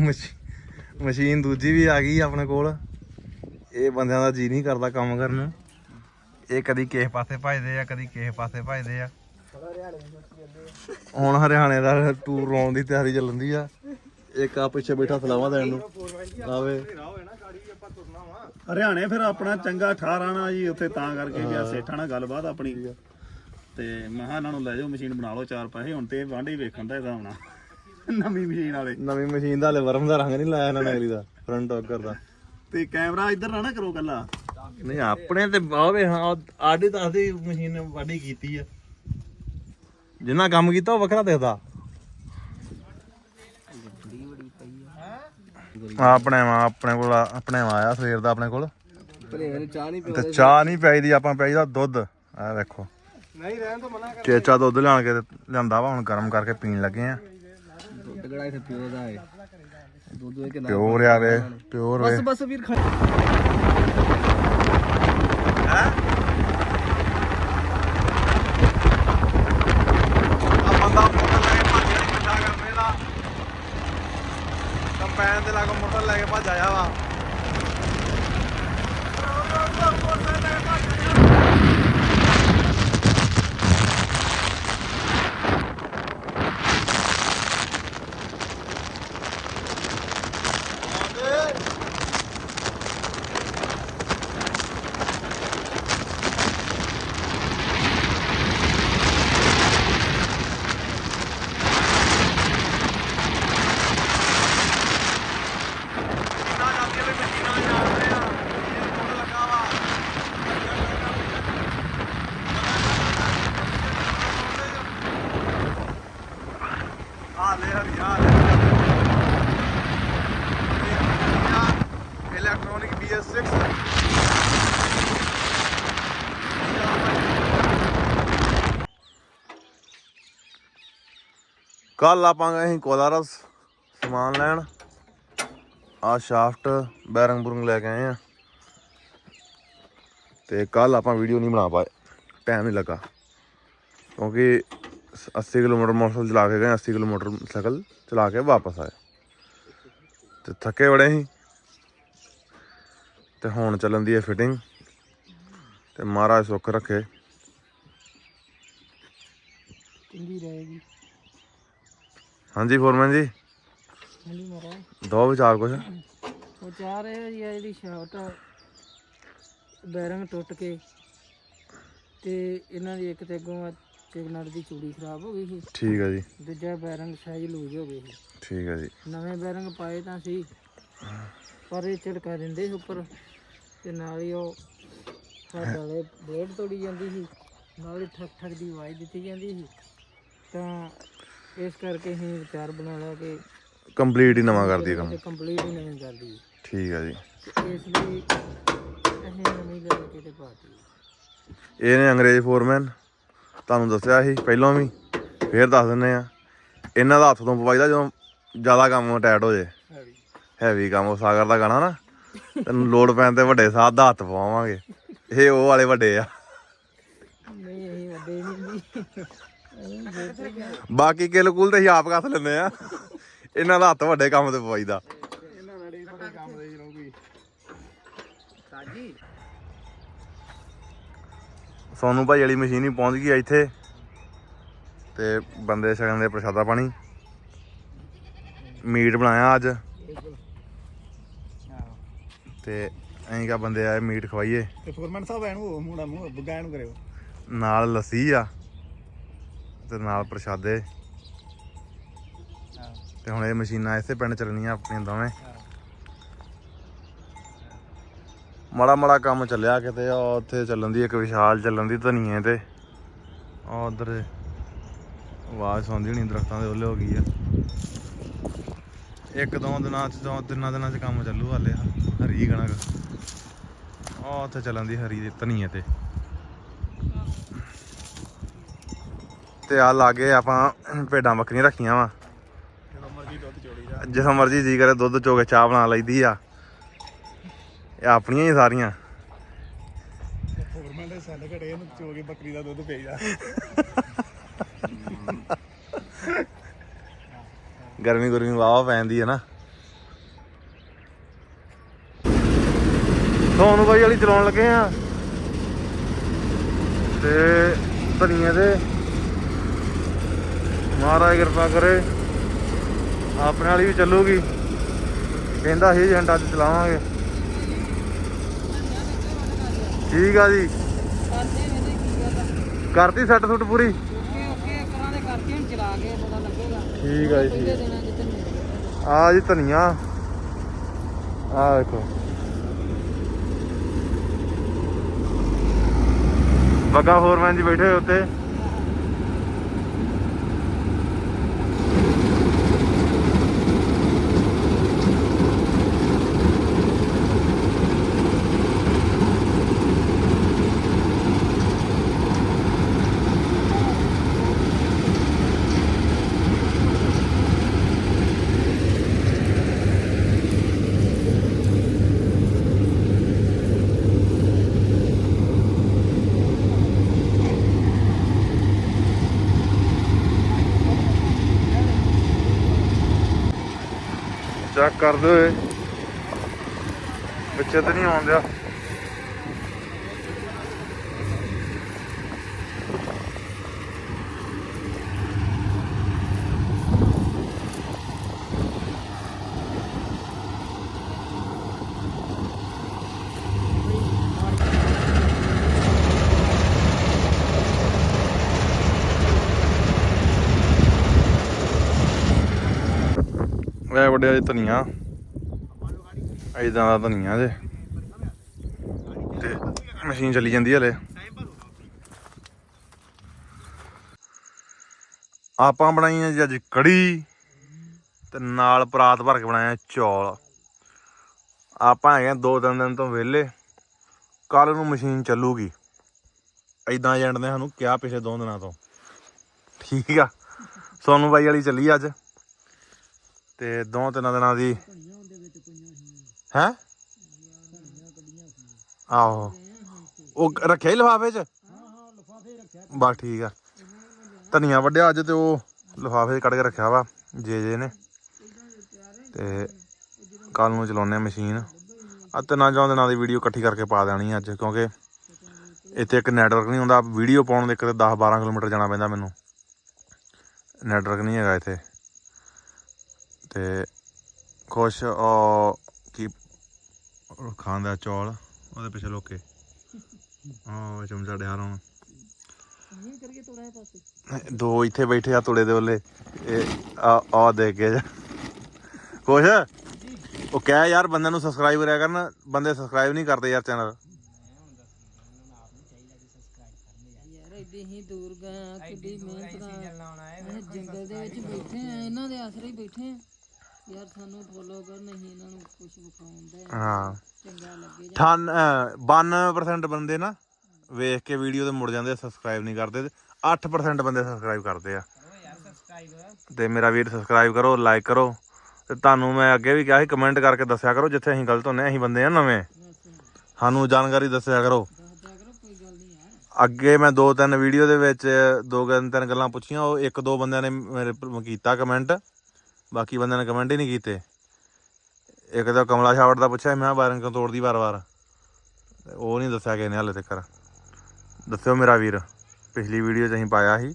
ਮਸ਼ੀ- machine ਦੂਜੀ ਵੀ ਆ ਗਈ ਆਪਣੇ ਕੋਲ। ਇਹ ਬੰਦਿਆਂ ਦਾ ਜੀ ਨਹੀਂ ਕਰਦਾ ਕੰਮ ਕਰਨ। ਨੂੰ ਇਹ ਕਦੀ ਕਿਸੇ ਪਾਸੇ ਭਜਦੇ ਆ ਕਦੀ ਕਿਸੇ ਪਾਸੇ ਭਜਦੇ ਆ। ਹੁਣ ਹਰਿਆਣੇ ਦਾ ਟੂਰ ਲਾਉਣ ਦੀ ਤਿਆਰੀ ਚੱਲਦੀ ਆ। ਇੱਕ ਆ ਪਿੱਛੇ ਬੈਠਾ ਸਲਾਵਾ ਦੇਣ ਨੂੰ। ਆਵੇ। ਹਰਿਆਣੇ ਫਿਰ ਆਪਣਾ ਚੰਗਾ ਠਾਰਾਣਾ ਜੀ ਉੱਥੇ ਤਾਂ ਕਰਕੇ ਗਿਆ ਸੇਠਾਂ ਨਾਲ ਗੱਲਬਾਤ ਆਪਣੀ। ਤੇ ਮੈਂ ਕਿਹਾ ਇਹਨਾਂ ਨੂੰ ਲੈ ਜਾਓ ਮਸ਼ੀਨ ਬਣਾ ਲਓ ਚਾਰ ਪੈਸੇ। ਹੁਣ ਤੇ ਵਾਂਢੇ ਵੇਖਣ ਦਾ ਇਹਦਾ ਹੋਣਾ। ਨਵੀਂ ਮਸ਼ੀਨ ਵਾਲੇ। ਨਵੀਂ ਮਸ਼ੀਨ ਦਾ ਹਲੇ ਵਰਮ ਦਾ ਰੰਗ ਨਹੀਂ ਲਾਇਆ ਇਹਨਾਂ ਨੇ ਅਗਲੀ ਦਾ ਫਰੰਟ ਟੌਕਰ ਦਾ। ਤੇ ਕੈਮਰਾ ਇੱਧਰ ਨਾ ਨਾ ਕਰੋ ਕੱਲਾ। ਨਹੀਂ ਆਪਣੇ ਤੇ ਆਵੇ ਹਾਂ ਆਡੀ ਤਾਂ ਅਸੀਂ ਮਸ਼ੀਨ ਵਾਢੀ ਕੀਤੀ ਆ। ਜਿੰਨਾ ਕੰਮ ਕੀਤਾ ਉਹ ਵੱਖਰਾ ਦਿਖਦਾ। ਆ ਆਪਣੇ ਵਾ ਆਪਣੇ ਕੋਲ ਆਪਣੇ ਵਾ ਆਇਆ ਸਵੇਰ ਦਾ ਆਪਣੇ ਕੋਲ। ਚਾਹ ਨਹੀਂ ਤੇ ਚਾਹ ਨਹੀਂ ਪਾਈਦੀ ਆਪਾਂ ਪਾਈਦਾ ਦੁੱਧ। ਆ ਵੇਖੋ। ਨਹੀਂ ਰਹਿਣ ਤੋਂ ਮਨਾ ਚੇਚਾ ਦੁੱਧ ਲਿਆਣ ਕੇ ਲਿਆਂਦਾ ਵਾ ਹੁਣ ਗਰਮ ਕਰਕੇ ਪੀਣ ਲੱਗੇ ਆ। ਦੁੱਧ ਕਿਹੜਾ ਇੱਥੇ ਪਿਓ ਦਾ ਹੈ ਦੁੱਧ ਇਹ ਕਿੰਨਾ ਪਿਓਰ ਆ ਵੇ ਪਿਓਰ ਵੇ ਬਸ ਬਸ ਵੀਰ ਖਾ ਆ ਬੰਦਾ ਮੋਟਰ ਲੈ ਕੇ ਭੱਜ ਗਿਆ ਕੱਟਾ ਕਰਨੇ ਦਾ ਕੰਪੈਨ ਦੇ ਲਾਗੋਂ ਮੋਟਰ ਲੈ ਕੇ ਭੱਜ ਆਇਆ ਵਾ ਨਾ ਜਾਂਦੀ ਵੀ ਮਸ਼ੀਨਾਂ ਜਾਂਦੇ ਆ ਇਹ ਕੋਲ ਲੱਗਾ ਵਾ ਆ ਲੈ ਹਰੀ ਇਲੈਕਟ੍ਰੋਨਿਕ BS6 ਕੱਲ ਆਪਾਂ ਗਏ ਸੀ ਕੋਲਾਰਸ ਸਮਾਨ ਲੈਣ। ਆ ਸ਼ਾਫਟ ਬੈਰੰਗ ਬੁਰੰਗ ਲੈ ਕੇ ਆਏ ਆ। ਤੇ ਕੱਲ ਆਪਾਂ ਵੀਡੀਓ ਨਹੀਂ ਬਣਾ ਪਾਏ। ਟਾਈਮ ਨਹੀਂ ਲੱਗਾ। ਕਿਉਂਕਿ 80 ਕਿਲੋਮੀਟਰ ਮੋਟਰਸਾਈਕਲ ਚਲਾ ਕੇ ਗਏ 80 ਕਿਲੋਮੀਟਰ ਸਾਈਕਲ ਚਲਾ ਕੇ ਵਾਪਸ ਆਏ ਤੇ ਥੱਕੇ ਬੜੇ ਸੀ ਤੇ ਹੁਣ ਚੱਲਣ ਦੀ ਹੈ ਫਿਟਿੰਗ ਤੇ ਮਹਾਰਾਜ ਸੁੱਖ ਰੱਖੇ ਚੰਗੀ ਰਹੇਗੀ ਹਾਂਜੀ ਫੋਰਮੈਨ ਜੀ ਹਾਂਜੀ ਮਾਰਾ ਦੋ ਵਿਚਾਰ ਕੁਛ ਉਹ ਚਾਹ ਰਹੇ ਜੀ ਆ ਜਿਹੜੀ ਸ਼ਾਰਟ ਬੈਰੰਗ ਟੁੱਟ ਕੇ ਤੇ ਇਹਨਾਂ ਦੀ ਇੱਕ ਤੇ ਅੱਗੋਂ ਚਿਗਨਟ ਦੀ ਚੂੜੀ ਖਰਾਬ ਹੋ ਗਈ ਸੀ। ਠੀਕ ਹੈ ਜੀ। ਦੂਜਾ ਬੈਰੰਗ ਸਾਈਜ਼ ਲੂਜ਼ ਹੋ ਗਈ ਸੀ। ਠੀਕ ਹੈ ਜੀ। ਨਵੇਂ ਬੈਰੰਗ ਪਾਏ ਤਾਂ ਸੀ। ਪਰ ਇਹ ਝਟਕਾ ਦਿੰਦੇ ਸੀ ਉੱਪਰ ਤੇ ਨਾਲ ਹੀ ਉਹ ਸਾਡੇ ਵਾਲੇ ਬਲੇਡ ਤੋੜੀ ਜਾਂਦੀ ਸੀ। ਨਾਲ ਹੀ ਠਕ ਠਕ ਦੀ ਆਵਾਜ਼ ਦਿੱਤੀ ਜਾਂਦੀ ਸੀ। ਤਾਂ ਇਸ ਕਰਕੇ ਅਸੀਂ ਵਿਚਾਰ ਬਣਾ ਲਿਆ ਕਿ ਕੰਪਲੀਟ ਹੀ ਨਵਾਂ ਕਰਦੀ ਕੰਮ। ਕੰਪਲੀਟ ਹੀ ਨਹੀਂ ਕਰਦੀ ਠੀਕ ਹੈ ਜੀ। ਇਸ ਲਈ ਅਸੀਂ ਨਵੀਂ ਲੈ ਕੇ ਤੇ ਪਾਤੀ ਇਹ ਨੇ ਅੰਗਰੇਜ਼ ਫੋਰਮੈਨ ਤੁਹਾਨੂੰ ਦੱਸਿਆ ਸੀ ਪਹਿਲਾਂ ਵੀ ਫੇਰ ਦੱਸ ਦਿੰਨੇ ਆ ਇਹਨਾਂ ਦਾ ਹੱਥ ਤੋਂ ਪਵਾਈਦਾ ਜਦੋਂ ਜ਼ਿਆਦਾ ਕੰਮ ਟਾਈਟ ਹੋ ਜੇ। ਹੈਵੀ ਕੰਮ ਉਹ ਸਾਗਰ ਦਾ ਗਾਣਾ ਨਾ ਤੈਨੂੰ ਲੋਡ ਪੈਣ ਤੇ ਵੱਡੇ ਸਾਹ ਦਾ ਹੱਥ ਪਵਾਵਾਂਗੇ। ਇਹ ਉਹ ਵਾਲੇ ਵੱਡੇ ਆ। ਨਹੀਂ ਵੱਡੇ ਨਹੀਂ। ਬਾਕੀ ਕਿਲ ਕੁਲ ਤੇ ਅਸੀਂ ਆਪ ਕੱਸ ਲੈਂਦੇ ਆ ਇਹਨਾਂ ਦਾ ਹੱਥ ਵੱਡੇ ਕੰਮ ਤੇ ਪਵਾਈਦਾ। ਸੋਨੂੰ ਭਾਈ ਵਾਲੀ ਮਸ਼ੀਨ ਹੀ ਪਹੁੰਚ ਗਈ ਇੱਥੇ। ਤੇ ਬੰਦੇ ਛਕਣ ਦੇ ਪ੍ਰਸ਼ਾਦਾ ਪਾਣੀ। ਮੀਟ ਬਣਾਇਆ ਅੱਜ। ਤੇ ਐਂ ਕਾ ਬੰਦੇ ਆਏ ਮੀਟ ਖਵਾਈਏ। ਤੇ ਫੋਰਮੈਨ ਸਾਹਿਬ ਐਨੂੰ ਮੂੰਹ ਨਾਲ ਮੂੰਹ ਬੁੱਗਾ ਇਹਨੂੰ ਕਰਿਓ। ਨਾਲ ਲੱਸੀ ਆ। ਤੇ ਨਾਲ ਪ੍ਰਸ਼ਾਦੇ। ਤੇ ਹੁਣ ਇਹ ਮਸ਼ੀਨਾਂ ਇਸੇ ਪਿੰਡ ਚੱਲਣੀਆਂ ਆਪਣੀਆਂ ਦੋਵੇਂ। ਮਾੜਾ ਮਾੜਾ ਕੰਮ ਚੱਲਿਆ ਕਿਤੇ ਆ ਉੱਥੇ ਚੱਲਣ ਦੀ ਇੱਕ ਵਿਸ਼ਾਲ ਚੱਲਣ ਦੀ ਧਨੀਏ ਤੇ। ਆ ਉਧਰ ਆਵਾਜ਼ ਸੁਣਦੀ ਨਹੀਂ ਦਰਖਤਾਂ ਦੇ ਉਹਲੇ ਹੋ ਗਈ ਆ। ਇੱਕ ਦੋ ਦਿਨਾਂ ਚ ਦੋ ਤਿੰਨਾਂ ਦਿਨਾਂ ਚ ਕੰਮ ਚੱਲੂ ਹਾਲੇ ਹਰੀ ਕਣਕ। ਆ ਉੱਥੇ ਚੱਲਣ ਦੀ ਹਰੀ ਦੀ ਧਨੀਏ ਤੇ। ਤੇ ਆ ਲਾਗੇ ਆਪਾਂ ਭੇਡਾਂ ਬੱਕਰੀਆਂ ਰੱਖੀਆਂ ਵਾ। ਜਦੋਂ ਮਰਜ਼ੀ ਦੁੱਧ ਚੋੜੀ ਜਾ। ਜਿਸ ਮਰਜ਼ੀ ਜੀ ਕਰੇ ਦੁੱਧ ਚੋ ਕੇ ਚਾਹ ਬਣਾ ਲਈਦੀ ਆ। ਇਹ ਆਪਣੀਆਂ ਹੀ ਸਾਰੀਆਂ। ਫੋਰਮੈਨ ਦੇ ਸੈੱਲ ਘੜੇ ਇਹਨੂੰ ਚੋ ਕੇ ਬੱਕਰੀ ਦਾ ਦੁੱਧ ਪੀ ਜਾ। ਗਰਮੀ ਗੁਰਮੀ ਵਾਵਾ ਪੈਂਦੀ ਹੈ ਨਾ। ਸੋਨੂੰ ਬਾਈ ਵਾਲੀ ਚਲਾਉਣ ਲੱਗੇ ਆ। ਤੇ ਧਨੀਏ ਦੇ। ਮਹਾਰਾਜ ਕਿਰਪਾ ਕਰੇ। ਆਪਣੇ ਵਾਲੀ ਵੀ ਚੱਲੂਗੀ। ਕਹਿੰਦਾ ਸੀ ਏਜੰਟ ਅੱਜ ਚਲਾਵਾਂਗੇ। ਠੀਕ ਆ ਜੀ। ਕਰਦੇ ਨੇ ਕੀ ਗੱਲ ਆ? ਕਰਤੀ ਸੈੱਟ ਸੁੱਟ ਪੂਰੀ? ਓਕੇ ਓਕੇ ਕਰਾਂ ਦੇ ਕਰਕੇ ਹੁਣ ਚਲਾ ਕੇ ਪਤਾ ਲੱਗੇਗਾ। ਠੀਕ ਆ ਜੀ ਪਹਿਲੇ ਦਿਨਾਂ ਆ ਜੀ ਧਨੀਆ। ਆ ਦੇਖੋ। ਬੱਗਾ ਫੋਰਮੈਨ ਜੀ ਬੈਠੇ ਹੋਏ ਉੱਤੇ। ਚੈੱਕ ਕਰਦੇ ਹੋਏ। ਪਿੱਛੇ ਤਾਂ ਨਹੀਂ ਆਉਂਦਿਆ। ਇਹ ਵੱਡਿਆ ਜੀ ਧਨੀਆ। ਇਦਾਂ ਦਾ ਧਨੀਆ ਜੇ ਤੇ ਮਸ਼ੀਨ ਚੱਲੀ ਜਾਂਦੀ ਹਲੇ। ਆਪਾਂ ਬਣਾਈਆਂ ਜੀ ਅੱਜ ਕੜੀ ਤੇ ਨਾਲ ਪਰਾਤ ਭਰ ਕੇ ਬਣਾਇਆ ਚੌਲ। ਆਪਾਂ ਹੈਗੇ ਆ ਦੋ ਤਿੰਨ ਦਿਨ ਤੋਂ ਵਿਹਲੇ। ਕੱਲ ਨੂੰ ਮਸ਼ੀਨ ਚੱਲੂਗੀ। ਇਦਾਂ ਏਜੰਟ ਨੇ ਸਾਨੂੰ ਕਿਹਾ ਪਿਛਲੇ ਦੋ ਦਿਨਾਂ ਤੋਂ। ਠੀਕ ਆ। ਸੋਨੂੰ ਬਾਈ ਵਾਲੀ ਚੱਲੀ ਅੱਜ। ਤੇ ਦੋ ਤਿੰਨ ਦਿਨਾਂ ਦੀ ਹੈ? ਆਹੋ। ਉਹ ਰੱਖਿਆ ਹੀ ਲਿਫਾਫੇ 'ਚ? ਬਸ ਠੀਕ ਆ। ਧਨੀਆ ਵੱਢਿਆ ਅੱਜ ਤੇ ਉਹ ਲਿਫਾਫੇ 'ਚ ਕੱਢ ਕੇ ਰੱਖਿਆ ਵਾ, ਜੇ ਜੇ ਨੇ। ਤੇ ਕੱਲ ਨੂੰ ਚਲਾਉਣੇ ਮਸ਼ੀਨ। ਆ ਤਿੰਨਾਂ ਚੌਂ ਦਿਨਾਂ ਦੀ ਵੀਡੀਓ ਇਕੱਠੀ ਕਰਕੇ ਪਾ ਦੇਣੀ ਅੱਜ, ਕਿਉਂਕਿ ਇੱਥੇ ਇੱਕ ਨੈਟਵਰਕ ਨਹੀਂ ਹੁੰਦਾ। ਵੀਡੀਓ ਪਾਉਣ ਦੇ ਇੱਕ ਤੇ 10 12 ਕਿਲੋਮੀਟਰ ਜਾਣਾ ਪੈਂਦਾ ਮੈਨੂੰ। ਨੈਟਵਰਕ ਨਹੀਂ ਹੈਗਾ ਇੱਥੇ। ਤੇ ਕੁਛ ਉਹ ਕੀ ਖਾਂਦਾ ਚੌਲ ਉਹਦੇ ਪਿੱਛੇ ਲੋਕੇ ਆਹ ਚਮਚਾ ਡਿਆ ਰਹਾ ਨਹੀਂ ਕਰਕੇ ਤੋੜਾ ਹੈ ਪਾਸੇ। ਦੋ ਇੱਥੇ ਬੈਠੇ ਆ ਤੁੜੇ ਦੇ ਵੱਲੇ। ਇਹ ਆ ਆ ਦੇਖ ਕੇ ਜਾ। ਕੁਛ? ਉਹ ਕਹਿ ਯਾਰ ਬੰਦਿਆਂ ਨੂੰ ਸਬਸਕ੍ਰਾਈਬ ਕਰਿਆ ਕਰਨ ਬੰਦੇ ਸਬਸਕ੍ਰਾਈਬ ਨਹੀਂ ਕਰਦੇ ਯਾਰ ਚੈਨਲ ਯਾਰ ਐਡੀ ਹੀ ਦੂਰ ਗਏ ਕਿੱਡੀ ਮਿਹਨਤ ਨਾਲ। ਅਸੀਂ ਜੰਗਲ ਦੇ ਵਿੱਚ ਬੈਠੇ ਆ ਇਹਨਾਂ ਦੇ ਆਸਰੇ ਹੀ ਬੈਠੇ ਆ। ਯਾਰ ਸਾਨੂੰ ਫੋਲੋ ਕਰਨ ਅਸੀਂ ਇਹਨਾਂ ਨੂੰ ਕੁਝ ਵਿਖਾਉਂਦੇ ਆ ਹਾਂ। ਚੰਗਾ ਲੱਗੇ ਠਾਨ ਅਹ, 92% ਬੰਦੇ ਨਾ ਵੇਖ ਕੇ ਵੀਡੀਓ ਤੇ ਮੁੜ ਜਾਂਦੇ ਸਬਸਕ੍ਰਾਈਬ ਨਹੀਂ ਕਰਦੇ ਤੇ 8% ਬੰਦੇ ਸਬਸਕ੍ਰਾਈਬ ਕਰਦੇ ਆ। ਤੇ ਮੇਰਾ ਵੀਰ ਸਬਸਕ੍ਰਾਈਬ ਕਰੋ ਲਾਈਕ ਕਰੋ। ਤੇ ਤੁਹਾਨੂੰ ਮੈਂ ਅੱਗੇ ਵੀ ਕਿਹਾ ਸੀ ਕਮੈਂਟ ਕਰਕੇ ਦੱਸਿਆ ਕਰੋ ਜਿੱਥੇ ਅਸੀਂ ਗਲਤ ਹੁੰਨੇ ਅਸੀਂ ਬੰਦੇ ਆ ਨਵੇਂ। ਸਾਨੂੰ ਜਾਣਕਾਰੀ ਦੱਸਿਆ ਕਰੋ। ਦੱਸ ਦਿਆ ਕਰੋ ਕੋਈ ਗੱਲ ਨਹੀਂ ਯਾਰ ਅੱਗੇ ਮੈਂ ਦੋ ਤਿੰਨ ਵੀਡੀਓ ਦੇ ਵਿੱਚ ਦੋ ਤਿੰਨ ਤਿੰਨ ਗੱਲਾਂ ਪੁੱਛੀਆਂ ਉਹ ਇੱਕ ਦੋ ਬੰਦਿਆਂ ਨੇ ਮੇਰੇ ਕੀਤਾ ਕਮੈਂਟ ਬਾਕੀ ਬੰਦਿਆਂ ਨੇ ਕਮੈਂਟ ਹੀ ਨਹੀਂ ਕੀਤੇ। ਇੱਕ ਤਾਂ ਕਮਲਾ ਛਾਵੜ ਦਾ ਪੁੱਛਿਆ, ਮੈਂ ਬਾਰਨ ਕਿਉਂ ਤੋੜਦੀ ਵਾਰ-ਵਾਰ ਉਹ ਨਹੀਂ ਦੱਸਿਆ ਕਿਸੇ ਨੇ ਹਾਲੇ ਤੱਕ। ਦੱਸਿਓ ਮੇਰਾ ਵੀਰ, ਪਿਛਲੀ ਵੀਡੀਓ 'ਚ ਅਸੀਂ ਪਾਇਆ ਸੀ।